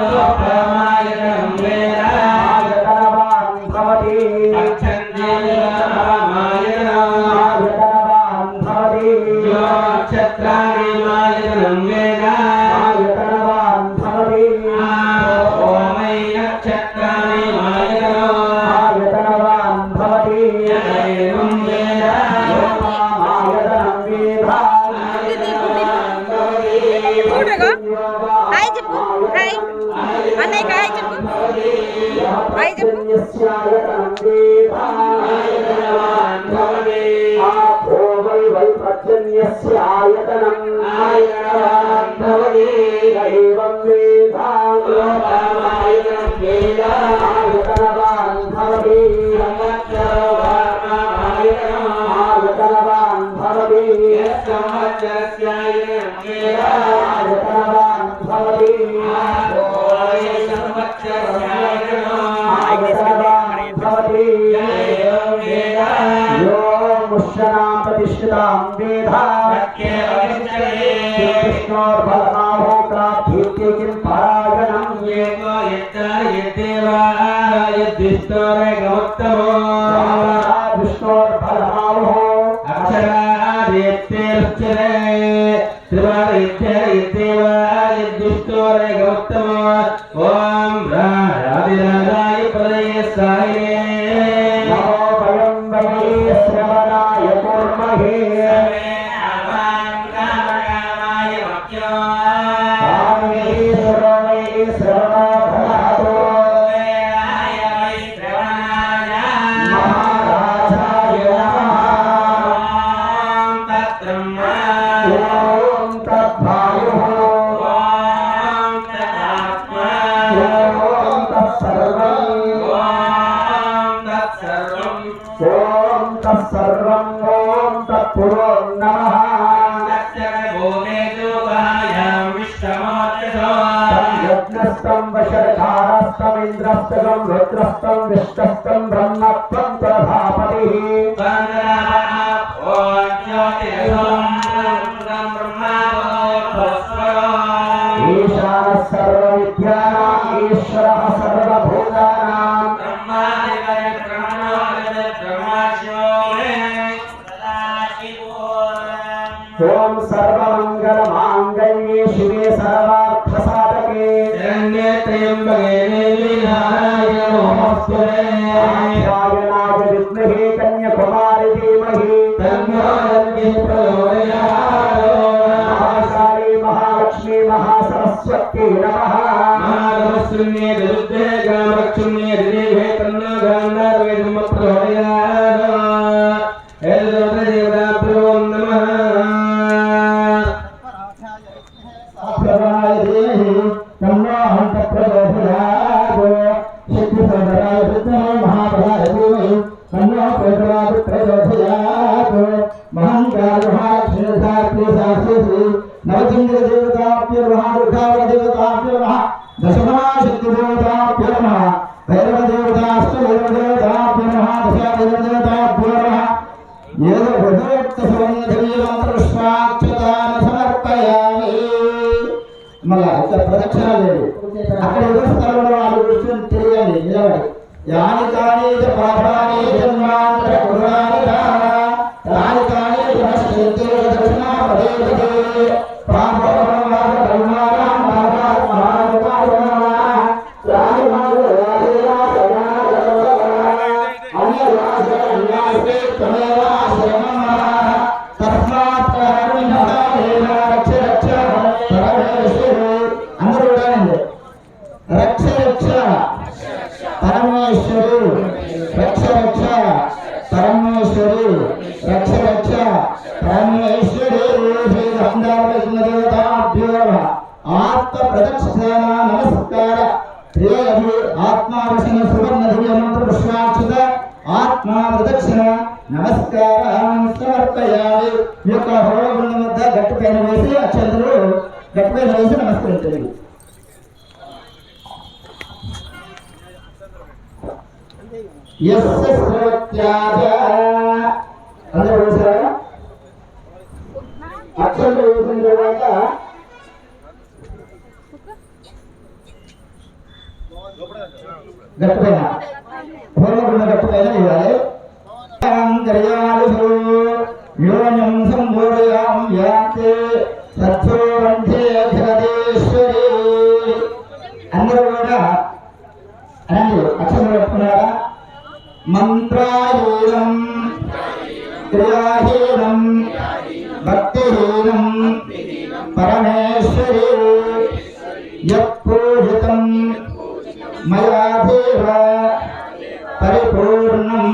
Pela आयतनवान् भवने आपो वै वै पर्जन्यस्यायतनम् मुष्यनां प्रतिष्ठितां वेधा कृष्णोर्बलमाहो प्रार्थ्यते किं परायणम् विष्णोर्बलमाहो ఓం तत्सर्वम् ॐ तत्पुरो नमः यज्ञस्तं वशरधारस्तमिन्द्रस्तगं रुद्रस्तं विष्टस्तं ब्रह्मत्वं प्रभापतिः ईशानः सर्वविद्यानाम् ఓం సర్వమంగళ మాంగళ్యే శివే సర్వార్థ సాధకే శరణ్యే త్రయంబకే నారాయణ నమోస్తుతే శ్రీహి బ్రహ్మాహం తప్రదోషయాగో శక్తి సంవరాయ వృద్ధమే మహాబలాయ భూమి మన్నో ప్రేతరా ప్రదోషయాగో మహంకారమహాలక్ష్మీధాత్రి శాస్త్రి శ్రీ నవచంద్ర దేవతాప్య నమ రుద్రావర దేవతాప్య నమ దశమహా శక్తి దేవతాప్య నమ భైరవ దేవతాస్త భైరవ దేవతాప్య నమ దశ భైరవ దేవతాభ్యో నమ ఏదో హృదయోక్త సమన్వయ మంత్రస్వాక్ష మళ్ళా ఇక్కడ ప్రదక్షిణ లేదు అక్కడ ఏదో స్థలంలో వాళ్ళు కూర్చొని తిరగాలి నిలబడి. యాని కాని పాపాని జన్మాంతర కులాని దక్షిణ పదే పదే ఆనంద్ రక్ష రక్ష. పరమేశ్వరు రక్ష రక్ష. పరమేశ్వరు రక్ష రక్ష. ఆత్మ ప్రదక్షిణ నమస్కార. ప్రియలు ఆత్మావసన సువర్ణధుయ మంత్ర పుష్పార్చిత. ఆత్మ ప్రదక్షిణ నమస్కారం. సమర్పయాలి యొక్క హోమగుండం వద్ద గట్టిపైన వేసి అక్షంతలు గట్టిపైన వేసి నమస్కరించాలి యస్య శ్రోత్యాజ అందరూ వేసారా అక్షంతలు వేసిన తర్వాత గట్టుపైన. హోమగుండ గట్టుపైన ఇవ్వాలి. గర్యాలు యోనం సంబోధయాం యాతే సత్యోవంతే జగదీశ్వరి అందరూ కూడా అనండి అక్షరం పెట్టుకున్నారా మంత్రాహీనం క్రియాహీనం భక్తిహీనం పరమేశ్వరి యత్పూజితం మయా పరిపూర్ణం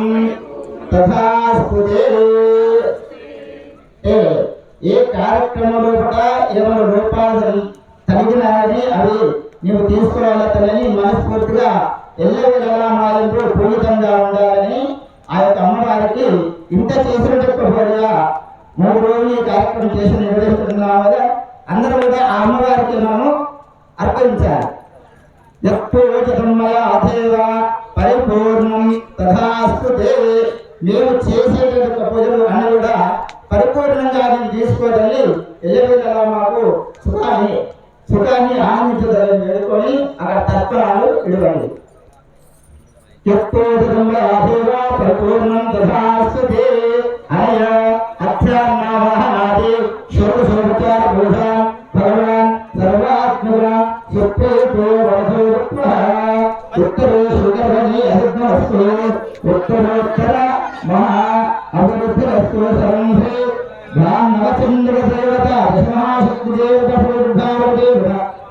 తథాస్తు ఏ కార్యక్రమ కార్యక్రమంలో ఏమైనా రూపాలు కలిగినాయని అవి నీవు తీసుకురావాలని మనస్ఫూర్తిగా ఎల్లవేళలా పూజితంగా ఉండాలని ఆ యొక్క అమ్మవారికి ఇంత చేసినట్టుగా మూడు రోజులు ఈ కార్యక్రమం చేసి నిర్వహిస్తున్నాం కదా అందరూ కూడా ఆ అమ్మవారికి మనము అర్పించాలి. యత్పూజితమయ పరిపూర్ణం తథాస్తు దేవి మేము చేసేటువంటి పూజలు అన్న కూడా పరిపూర్ణంగా నేను తీసుకోదని ఎల్లవేళలా మాకు సుఖాన్ని సుఖాన్ని ఆనందించదని వేడుకొని అక్కడ తర్పణాలు ఇవ్వండి. యత్పూజితమయ పరిపూర్ణం తథాస్తు అనయ అధ్యాత్మావహనాది శోభ శోభచార భగవాన్ సర్వాత్మక సుప్రీతో వధూత్వ ఉత్తరే సుగర్భని అభిజ్ఞస్తు ఉత్తరోత్తర మహా అభివృద్ధిరస్తు సరంభే బ్రాహ్మణచంద్ర దేవత దశమహాశక్తి దేవత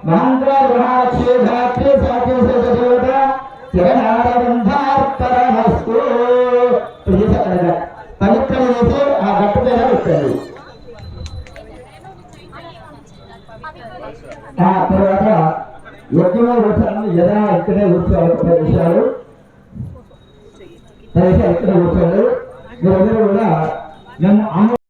మహంత్ర గట్టు ఆ తర్వాత యజ్ఞంలో కూర్చోను యదా ఇక్కడే కూర్చోవాలి పది నిమిషాలు పది నిమిషాలు ఇక్కడే మీరందరూ కూడా నన్ను అమ్మ